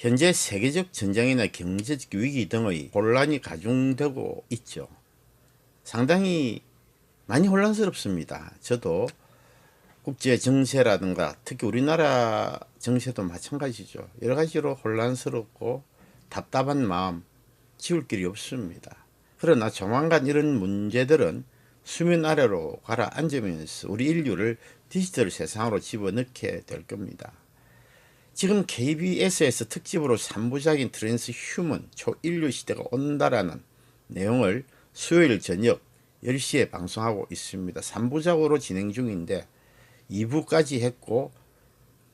현재 세계적 전쟁이나 경제적 위기 등의 혼란이 가중되고 있죠. 상당히 많이 혼란스럽습니다. 저도 국제 정세라든가 특히 우리나라 정세도 마찬가지죠. 여러 가지로 혼란스럽고 답답한 마음 지울 길이 없습니다. 그러나 조만간 이런 문제들은 수면 아래로 가라앉으면서 우리 인류를 디지털 세상으로 집어넣게 될 겁니다. 지금 KBS에서 특집으로 3부작인 트랜스 휴먼 초인류 시대가 온다라는 내용을 수요일 저녁 10시에 방송하고 있습니다. 3부작으로 진행 중인데 2부까지 했고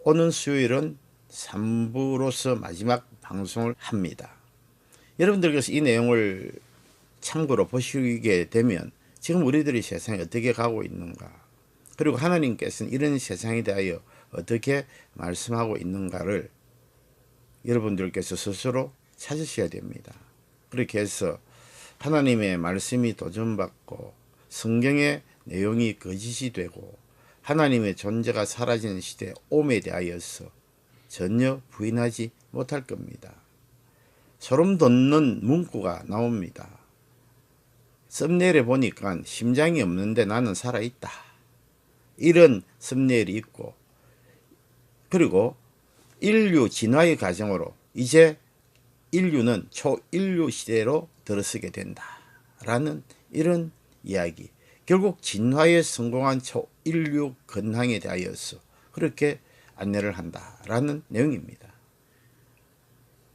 오는 수요일은 3부로서 마지막 방송을 합니다. 여러분들께서 이 내용을 참고로 보시게 되면 지금 우리들이 세상에 어떻게 가고 있는가 그리고 하나님께서는 이런 세상에 대하여 어떻게 말씀하고 있는가를 여러분들께서 스스로 찾으셔야 됩니다. 그렇게 해서 하나님의 말씀이 도전받고 성경의 내용이 거짓이 되고 하나님의 존재가 사라지는 시대 오에 대하여서 전혀 부인하지 못할 겁니다. 소름 돋는 문구가 나옵니다. 썸네일에 보니까 심장이 없는데 나는 살아있다. 이런 썸네일이 있고 그리고 인류 진화의 과정으로 이제 인류는 초인류 시대로 들어서게 된다. 라는 이런 이야기. 결국 진화에 성공한 초인류 근황에 대하여서 그렇게 안내를 한다라는 내용입니다.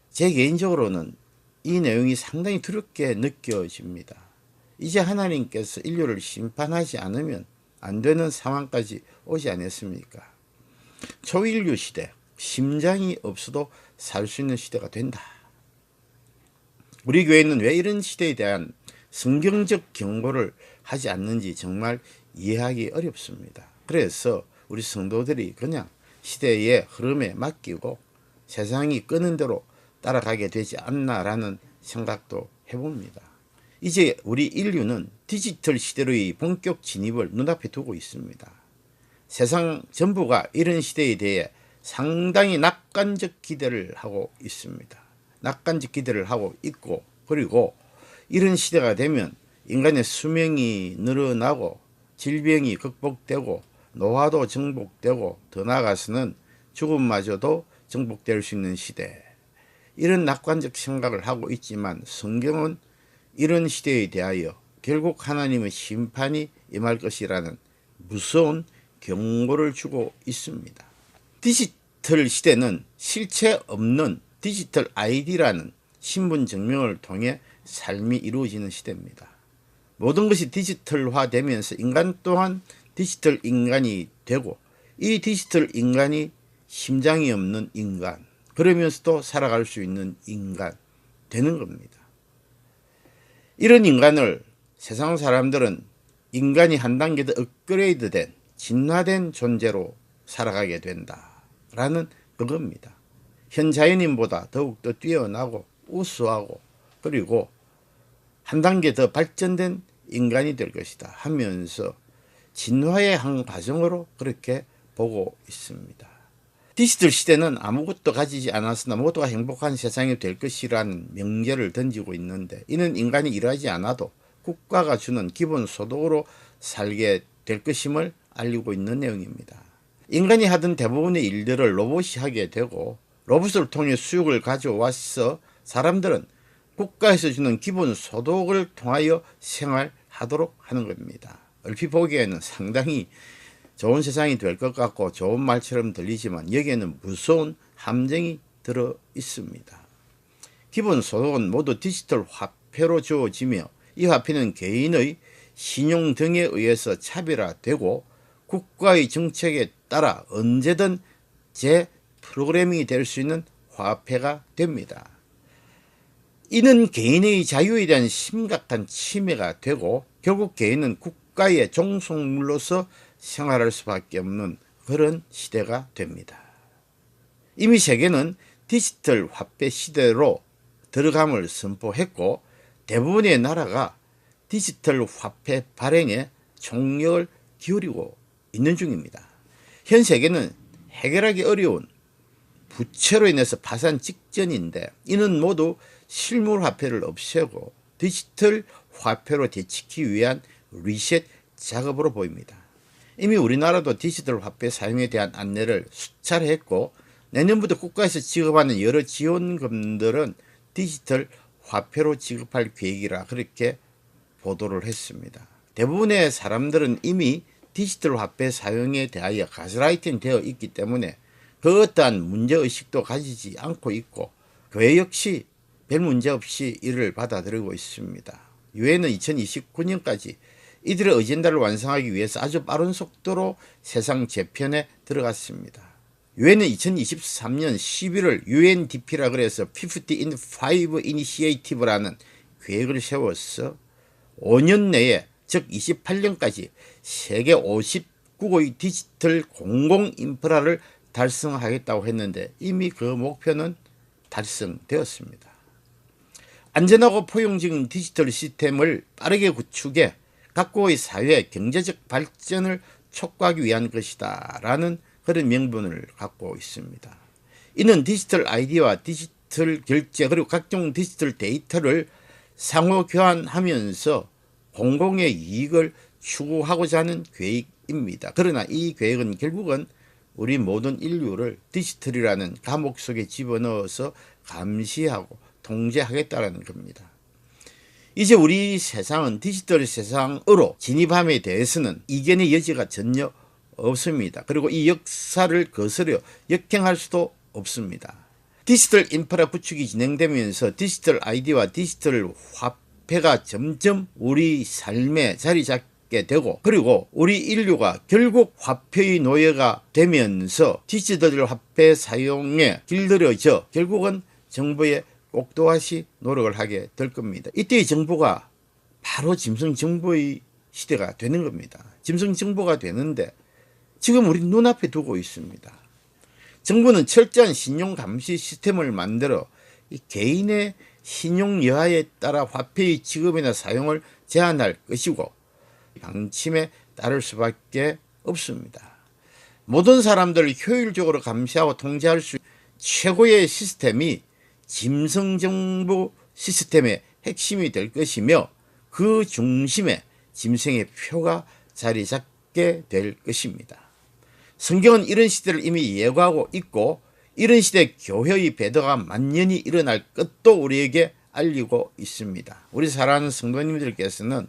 제 개인적으로는 이 내용이 상당히 두렵게 느껴집니다. 이제 하나님께서 인류를 심판하지 않으면 안 되는 상황까지 오지 않았습니까? 초인류 시대, 심장이 없어도 살 수 있는 시대가 된다. 우리 교회는 왜 이런 시대에 대한 성경적 경고를 하지 않는지 정말 이해하기 어렵습니다. 그래서 우리 성도들이 그냥 시대의 흐름에 맡기고 세상이 끄는 대로 따라가게 되지 않나라는 생각도 해봅니다. 이제 우리 인류는 디지털 시대로의 본격 진입을 눈앞에 두고 있습니다. 세상 전부가 이런 시대에 대해 상당히 낙관적 기대를 하고 있습니다. 낙관적 기대를 하고 있고 그리고 이런 시대가 되면 인간의 수명이 늘어나고 질병이 극복되고 노화도 정복되고 더 나아가서는 죽음마저도 정복될 수 있는 시대 이런 낙관적 생각을 하고 있지만 성경은 이런 시대에 대하여 결국 하나님의 심판이 임할 것이라는 무서운 경고를 주고 있습니다. 디지털 시대는 실체 없는 디지털 아이디라는 신분 증명을 통해 삶이 이루어지는 시대입니다. 모든 것이 디지털화 되면서 인간 또한 디지털 인간이 되고 이 디지털 인간이 심장이 없는 인간 그러면서도 살아갈 수 있는 인간 되는 겁니다. 이런 인간을 세상 사람들은 인간이 한 단계 더 업그레이드된 진화된 존재로 살아가게 된다라는 그겁니다. 현 자연인보다 더욱더 뛰어나고 우수하고 그리고 한 단계 더 발전된 인간이 될 것이다 하면서 진화의 한 과정으로 그렇게 보고 있습니다. 디지털 시대는 아무것도 가지지 않았으나 모두가 행복한 세상이 될 것이라는 명제를 던지고 있는데 이는 인간이 일하지 않아도 국가가 주는 기본 소득으로 살게 될 것임을 알리고 있는 내용입니다. 인간이 하던 대부분의 일들을 로봇이 하게 되고 로봇을 통해 수익을 가져와서 사람들은 국가에서 주는 기본 소득을 통하여 생활하도록 하는 겁니다. 얼핏 보기에는 상당히 좋은 세상이 될 것 같고 좋은 말처럼 들리지만 여기에는 무서운 함정이 들어 있습니다. 기본 소득은 모두 디지털 화폐로 주어지며 이 화폐는 개인의 신용 등에 의해서 차별화되고 국가의 정책에 따라 언제든 재 프로그래밍이 될 수 있는 화폐가 됩니다. 이는 개인의 자유에 대한 심각한 침해가 되고 결국 개인은 국가의 종속물로서 생활할 수밖에 없는 그런 시대가 됩니다. 이미 세계는 디지털 화폐 시대로 들어감을 선포했고 대부분의 나라가 디지털 화폐 발행에 총력을 기울이고 있는 중입니다. 현 세계는 해결하기 어려운 부채로 인해서 파산 직전인데 이는 모두 실물 화폐를 없애고 디지털 화폐로 되찾기 위한 리셋 작업으로 보입니다. 이미 우리나라도 디지털 화폐 사용에 대한 안내를 수차례 했고 내년부터 국가에서 지급하는 여러 지원금들은 디지털 화폐로 지급할 계획이라 그렇게 보도를 했습니다. 대부분의 사람들은 이미 디지털 화폐 사용에 대하여 가스라이팅 되어 있기 때문에 그 어떠한 문제의식도 가지지 않고 있고 교회 역시 별 문제 없이 이를 받아들이고 있습니다. 유엔은 2029년까지 이들의 어젠다를 완성하기 위해서 아주 빠른 속도로 세상 재편에 들어갔습니다. 유엔은 2023년 11월 UNDP라 그래서 50 in 5 Initiative라는 계획을 세워서 5년 내에 즉 28년까지 세계 50국의 디지털 공공 인프라를 달성하겠다고 했는데 이미 그 목표는 달성되었습니다. 안전하고 포용적인 디지털 시스템을 빠르게 구축해 각국의 사회 경제적 발전을 촉구하기 위한 것이다 라는 그런 명분을 갖고 있습니다. 이는 디지털 아이디와 디지털 결제 그리고 각종 디지털 데이터를 상호 교환하면서 공공의 이익을 추구하고자 하는 계획입니다. 그러나 이 계획은 결국은 우리 모든 인류를 디지털이라는 감옥 속에 집어넣어서 감시하고 통제하겠다는 겁니다. 이제 우리 세상은 디지털 세상으로 진입함에 대해서는 이견의 여지가 전혀 없습니다. 그리고 이 역사를 거스려 역행할 수도 없습니다. 디지털 인프라 구축이 진행되면서 디지털 아이디와 디지털 화폐 가 점점 우리 삶에 자리 잡게 되고 그리고 우리 인류가 결국 화폐의 노예가 되면서 디지털 화폐 사용에 길들여져 결국은 정부의 꼭두가시 노력을 하게 될 겁니다. 이때의 정부가 바로 짐승 정부의 시대가 되는 겁니다. 짐승 정부가 되는데 지금 우리 눈앞에 두고 있습니다. 정부는 철저한 신용 감시 시스템을 만들어 개인의 신용 여하에 따라 화폐의 지급이나 사용을 제한할 것이고 방침에 따를 수밖에 없습니다. 모든 사람들을 효율적으로 감시하고 통제할 수 최고의 시스템이 짐승정부 시스템의 핵심이 될 것이며 그 중심에 짐승의 표가 자리 잡게 될 것입니다. 성경은 이런 시대를 이미 예고하고 있고 이런 시대 교회의 배도가 만연히 일어날 것도 우리에게 알리고 있습니다. 우리 사랑하는 성도님들께서는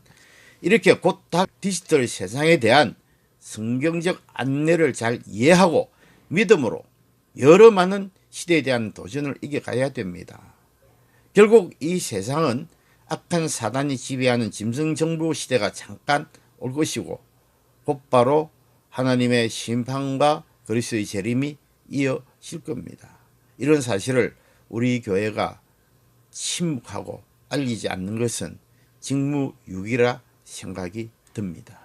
이렇게 곧 디지털 세상에 대한 성경적 안내를 잘 이해하고 믿음으로 여러 많은 시대에 대한 도전을 이겨가야 됩니다. 결국 이 세상은 악한 사단이 지배하는 짐승 정부 시대가 잠깐 올 것이고 곧바로 하나님의 심판과 그리스도의 재림이 이어질 겁니다. 이런 사실을 우리 교회가 침묵하고 알리지 않는 것은 직무유기라 생각이 듭니다.